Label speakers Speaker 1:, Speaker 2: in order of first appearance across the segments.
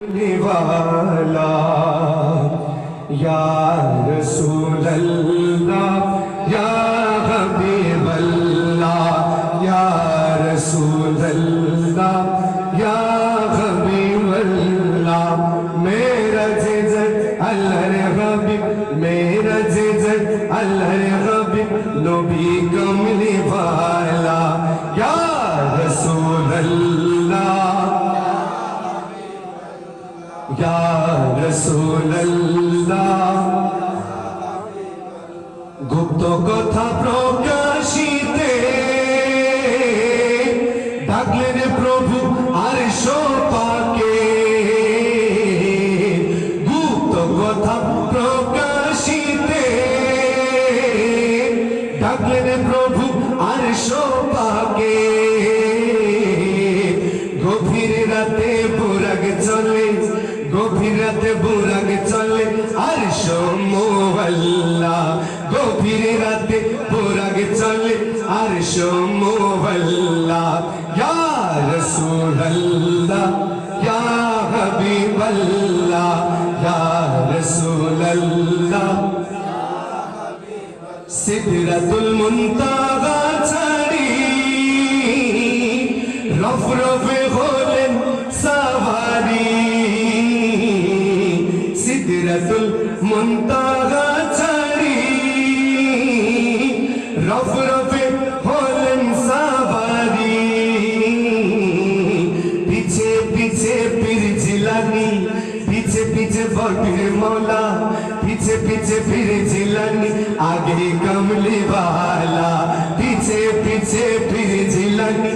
Speaker 1: والا یا رسول اللہ، یا حبیب اللہ، یا رسول اللہ، یا حبیب اللہ، میرا جزت اللہ حبیب، میرا جزت اللہ حبیب، نبی গুপ্ত কথা প্রকাশিতে ডাকলেন প্রভু আর পাকে গুপ্ত কথা প্রকাশিতে ডাকলেন প্রভু আর পাকে রাতে বুরাগ চলে, আর সোমোল্লা গভীর রাতে বুরাগ চলে, আর সোমোল্লা ইয়া রাসূলুল্লাহ, ইয়া হাবিবাল্লাহ, ইয়া রাসূলুল্লাহ। সিদরাতুল মুনতাহা ছাড়ি রফ রফে বটির মোলা পিছে পিছে ফির জিলানি আগে কমলি বালা পিছে পিছে ফির জিলানি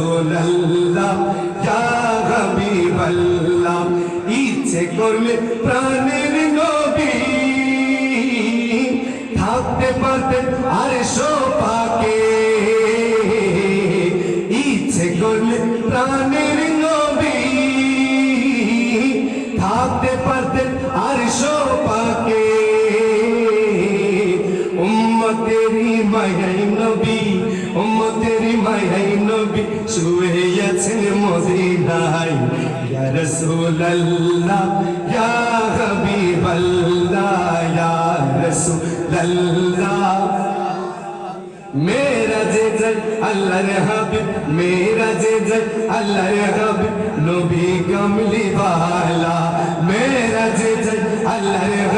Speaker 1: রসুল্লাহ ইয়া হাবিবাল্লাহ, ইচ্ছে করলে প্রাণের নবী থাকতে পারতে আর সোপাকে ইচ্ছে করলে প্রাণের নবী থাকতে পারতে আর সোপাকে উম্মতেরি মায়াই নবী উম্মতের মায়াই নবী শুয়ে আছেন মদিনায়। ইয়া রাসূলুল্লাহ، ইয়া হাবিবাল্লাহ، ইয়া রাসূলুল্লাহ। میرا جیزر اللہ رحب میرا جیزر اللہ رحب نبی کملی والا میرا جیزر اللہ رحب